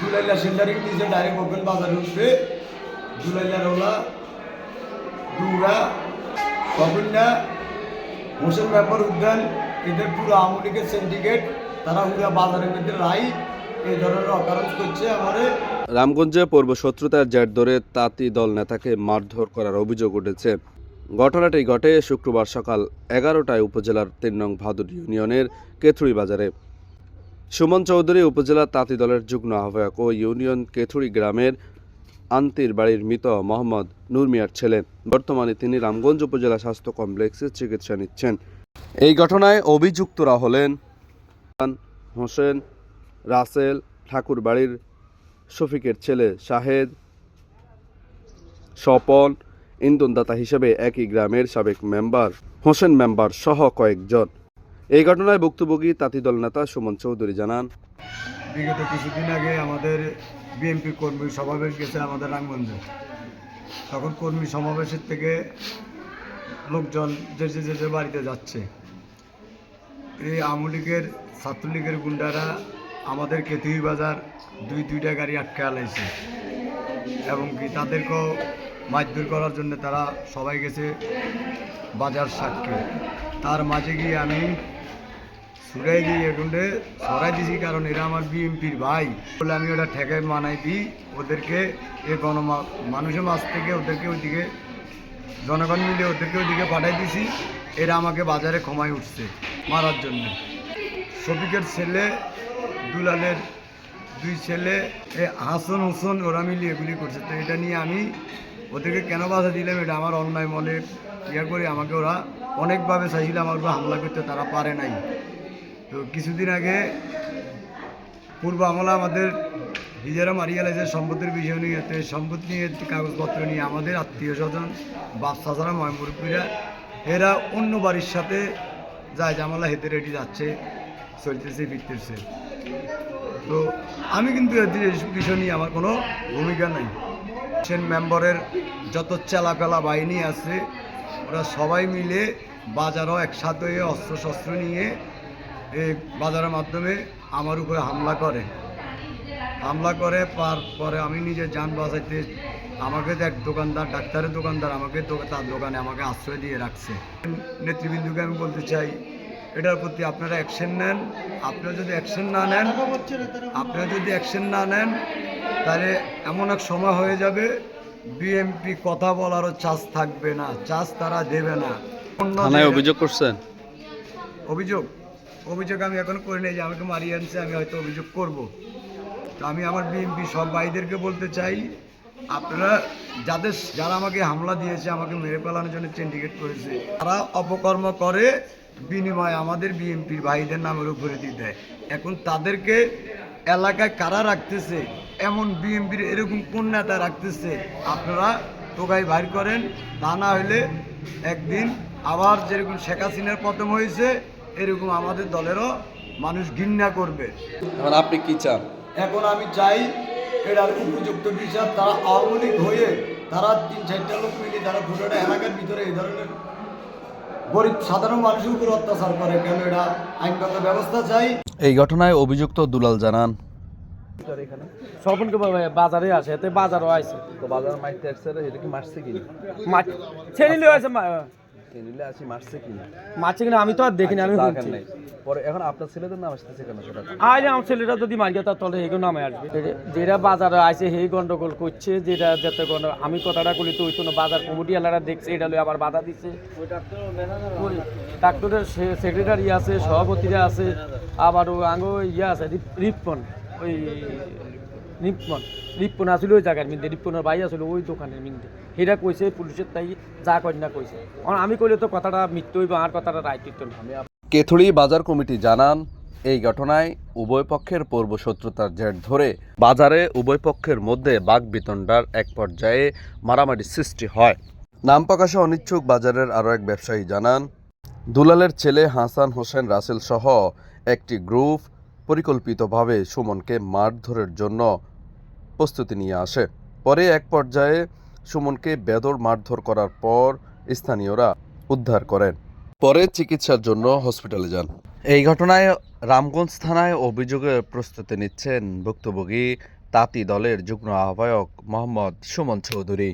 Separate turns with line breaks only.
দিয়েছে ডাইরেক্ট কবিন্যা হোসেন ব্যাপার উদ্যান, এদের পুরো আমলিকের সিন্ডিকেট তারা বাজারের মধ্যে এই ধরনের অকারণ করছে আমাদের।
রামগঞ্জে পূর্ব শত্রুতার জের ধরে তাঁতি দল নেতাকে মারধর করার অভিযোগ উঠেছে। ঘটনাটি ঘটে শুক্রবার সকাল এগারোটায় উপজেলার তিন নং ভাদুর ইউনিয়নের কেথুরি বাজারে সুমন চৌধুরী উপজেলা তাঁতি দলের যুগ্ম আহ্বায়ক ও ইউনিয়ন কেথুরি গ্রামের আন্তির বাড়ির মৃত মোহাম্মদ নূর মিয়ার ছেলে। বর্তমানে তিনি রামগঞ্জ উপজেলা স্বাস্থ্য কমপ্লেক্সে চিকিৎসা নিচ্ছেন। এই ঘটনায় অভিযুক্তরা হলেন হোসেন রাসেল ঠাকুর বাড়ির শফিকের ছেলে শাহেদ, স্বপন ইন্ধনদাতা হিসেবে একই গ্রামের সাবেক মেম্বার, হোসেন মেম্বার সহ কয়েকজন। এই ঘটনায় ভুক্তভোগী তাঁতিদল নেতা সুমন চৌধুরী জানান।
বিগত কিছুদিন আগে আমাদের বিএনপি কর্মী সমাবেশ গেছে আমাদের রামগঞ্জে। তখন কর্মী সমাবেশের থেকে লোকজন যে যে যে যে বাড়িতে যাচ্ছে, এই আওয়ামী লীগের ছাত্রলীগের গুন্ডারা আমাদের কেতুই বাজার দুই দুইটা গাড়ি আটকে আলাইছে এবং কি তাদেরকেও মারধর করার জন্য তারা সবাই গেছে বাজার সাক্ষী তার মাঝে গিয়ে আমি ছুড়াই দিই এগুন্ডে সরাই দিছি কারণ এরা আমার বিএমপির ভাই। বলে আমি ওটা ঠেকায় মানাই দিই, ওদেরকে এ গণ মানুষের মাছ থেকে ওদেরকে ওইদিকে, জনগণ মিলে ওদেরকে ওইদিকে পাঠাই দিছি, এরা আমাকে বাজারে ক্ষমায় উঠছে মারার জন্য। শফিকের ছেলে, দুলালের দুই ছেলে, এ হাসন হোসেন, ওরা মিলে এগুলি করছে। তো এটা নিয়ে আমি ওদেরকে কেন বাধা দিলাম, এটা আমার অন্যায় মনে ইয়া করে আমাকে ওরা অনেকভাবে চাইছিল, আমার উপর হামলা করতে, তারা পারে নাই। তো কিছুদিন আগে পূর্ব আমলা আমাদের নিজেরা মারিয়া লাগছে সম্পত্তির বিষয় নিয়ে। তো সম্পত্তি নিয়ে কাগজপত্র নিয়ে আমাদের আত্মীয় স্বজন বাচ্চা ছাড়া ময়মুরব্বীরা এরা অন্য বাড়ির সাথে যায় জামালা হেঁটে রেডি যাচ্ছে, চলতেছে, ফিরতেছে। তো আমি কিন্তু বিষয় নিয়ে আমার কোনো ভূমিকা নাই। সেন মেম্বারের যত চেলাপেলা বাহিনী আছে, ওরা সবাই মিলে বাজারও একসাথে অস্ত্র শস্ত্র নিয়ে এই বাজারের মাধ্যমে আমার উপরে হামলা করে। হামলা করে পার পরে আমি নিজে যান বাঁচাইতে আমাকে এক দোকানদার ডাক্তারের দোকানদার আমাকে তার দোকানে আমাকে আশ্রয় দিয়ে রাখছে। নেতৃবৃন্দকে আমি বলতে চাই এটার প্রতি আপনারা অ্যাকশন নেন। আপনারা যদি অ্যাকশন না নেন আপনারা যদি অ্যাকশন না নেন তাহলে এমন এক সময় হয়ে যাবে বিএমপি কথা বলারও চান্স থাকবে না চান্স তারা দেবে না।
অভিযোগ করছেন?
অভিযোগ? অভিযোগ আমি এখন করে নেই যে আমাকে মারিয়ে আনছে, আমি হয়তো অভিযোগ করব। তো আমি আমার বিএনপি সব ভাইদেরকে বলতে চাই, আপনারা যাদের, যারা আমাকে হামলা দিয়েছে, আমাকে মেরে ফেলানোর জন্য সিন্ডিকেট করেছে, তারা অপকর্ম করে, বিনিময়ে আমাদের বিএনপির ভাইদের নামের উপরে দিয়ে দেয়। এখন তাদেরকে এলাকায় কারা রাখতেছে, এমন বিএনপির এরকম কোন নেতা রাখতেছে, আপনারা টোকাই বাইর করেন, তা না হলে একদিন আবার যেরকম শেখ হাসিনার পতন হয়েছে এরকম আমাদের দলেরও মানুষ ঘৃণা করবে।
এখন আপনি কি চান?
এখন আমি চাই এটার উপযুক্ত বিচার তারা আওয়ামী লীগ হয়ে তারা তিন চারটা লোক মিলে তারা পুরোটা এলাকার ভিতরে এই ধরনের গরিব সাধারণ মানুষের উপর অত্যাচার করে। কেন এটা আইনগত ব্যবস্থা চাই?
এই ঘটনায় অভিযুক্ত দুলাল জানান।
স্বপনকে বাজারে আসে এতে বাজারও আছে
তো বাজার মাইতে আসছে এটা কি মারছে কি?
মাছ ছেড়ে আছে
কিনলে আসি মারছে কি?
মাছে কিনা আমি তো আর দেখিনি আমি
টাকা
শুনছি।
নেই। পরে এখন আপনার ছেলেদের নাম আসতেছে কেন সেটা
আজ আমার ছেলেটা যদি মারিয়া তার তলে হেগো নামে আসবে। যেটা বাজারে আসে সেই গন্ডগোল করছে যেটা যাতে গন্ড আমি কথাটা বলি তো ওই তো বাজার কমিটি এলাকা দেখছে এটা লই আবার বাধা দিচ্ছে ডাক্তারের সেক্রেটারি আছে সভাপতিরা আছে আবার ও আঙ্গো ইয়ে আছে রিপ- রিপন ওই রিপন রিপন আসলে ওই জায়গার মিন্দে, রিপনের ভাই আসলে ওই দোকানের মিন্দে। সেটা কইছে, পুলিশের তাই যা না কইছে। আমি কইলে তো কথাটা মৃত্যু হইব, আর কথাটা না
কেথুড়ি বাজার কমিটি জানান, এই ঘটনায় উভয় পক্ষের পূর্ব শত্রুতার জের ধরে বাজারে উভয় পক্ষের মধ্যে বাগবিতণ্ডার এক পর্যায়ে মারামারি সৃষ্টি হয়। নাম প্রকাশে অনিচ্ছুক বাজারের আরও এক ব্যবসায়ী জানান, দুলালের ছেলে হাসান হোসেন রাসেল সহ একটি গ্রুপ পরিকল্পিতভাবে সুমনকে মারধরের জন্য প্রস্তুতি নিয়ে আসে। পরে এক পর্যায়ে সুমনকে বেদর মারধর করার পর স্থানীয়রা উদ্ধার করেন। পরে চিকিৎসার জন্য হসপিটালে যান। এই ঘটনায় রামগঞ্জ থানায় অভিযোগের প্রস্তুতি নিচ্ছেন ভুক্তভোগী তাঁতি দলের যুগ্ম আহ্বায়ক মোহাম্মদ সুমন চৌধুরী।